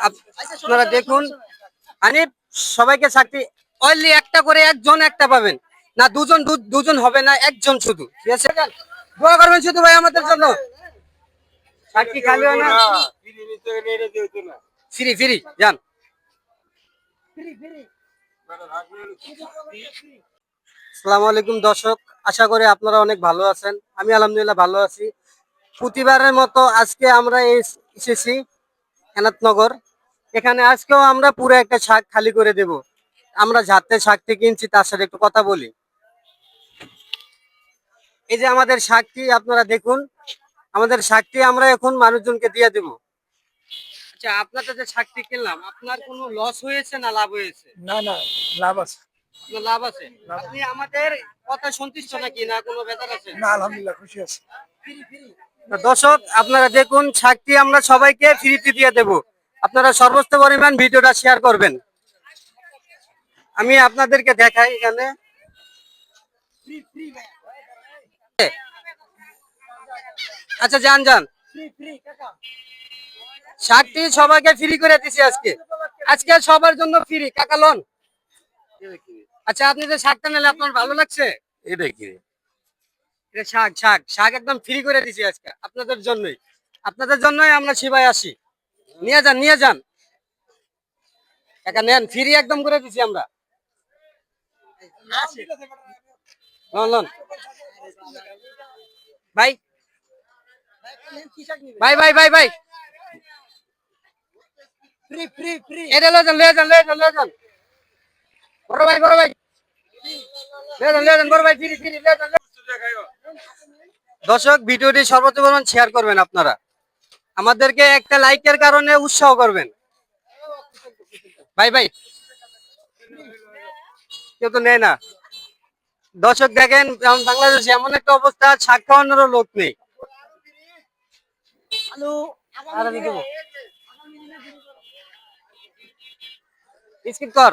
Up- আপনারা দেখুন। সবাইকে চাকরি অনলি একটা করে একজন একটা পাবেন। না, দুজন দুজন হবে না, একজন শুধু। ঠিক আছে? দোয়া করবেন শুধু ভাই আমাদের জন্য। চাকরি খালি হয় না। যান। আলাইকুম দর্শক, আশা করি আপনারা অনেক ভালো আছেন। আমি আলহামদুলিল্লাহ ভালো আছি। প্রতিবারের মতো আজকে আমরা এসেছি এনাথনগর এখানে আজকেও আমরা পুরো একটা শাক খালি করে দেব। আমরা যাতে শাকটি কিনছি তার সাথে একটু কথা বলি। এই যে আমাদের শাকটি আপনারা দেখুন আমাদের শাকটি আমরা এখন মানুষজনকে দিয়ে দেব। আচ্ছা আপনাদের যে শাকটি কিনলাম আপনার কোনো লস হয়েছে না লাভ হয়েছে? না না লাভ আছে। আপনার লাভ আছে? আপনি আমাদের কথা সন্তুষ্ট নাকি? না কোনো বেতার আছে? না আলহামদুলিল্লাহ খুশি আছি। দর্শক আপনারা দেখুন শাকটি আমরা সবাইকে ফ্রিতে দিয়ে দেব। আপনারা সর্বোচ্চ পরিমাণ ভিডিওটা শেয়ার করবেন। আমি আপনাদেরকে দেখাই এখানে। আচ্ছা যান যান। শাকটি সবাইকে ফ্রি করে দিছি আজকে। আজকে সবার জন্য ফ্রি কাকা লোন আচ্ছা আপনি যে শাকটা নিলে আপনার ভালো লাগছে? এটা কি এটা শাক শাক। শাক একদম ফ্রি করে দিছি আজকে আপনাদের জন্যই। আপনাদের জন্যই আমরা শিবাই আসি। নিয়ে যান নিয়ে যান। একা নেন ফ্রি একদম করে দিছি আমরা। লন, লন। ভাই। ভাই ভাই ভাই ভাই। Free free free. এটা লয়ে যান লয়ে যান লয়ে যান লয়ে যান। বড় ভাই বড় ভাই। লয়ে যান লয়ে যান বড় ভাই ফ্রি ফ্রি লয়ে যান দর্শক ভিডিওটি সর্বোচ্চ পরিমাণ শেয়ার করবেন আপনারা। আমাদেরকে একটা লাইকের কারণে উৎসাহ করবেন। ভাই ভাই। কেউ তো নেয় না। দর্শক দেখেন বাংলাদেশে এমন একটা অবস্থা শাক খাওয়ানোরও লোক নেই। কর।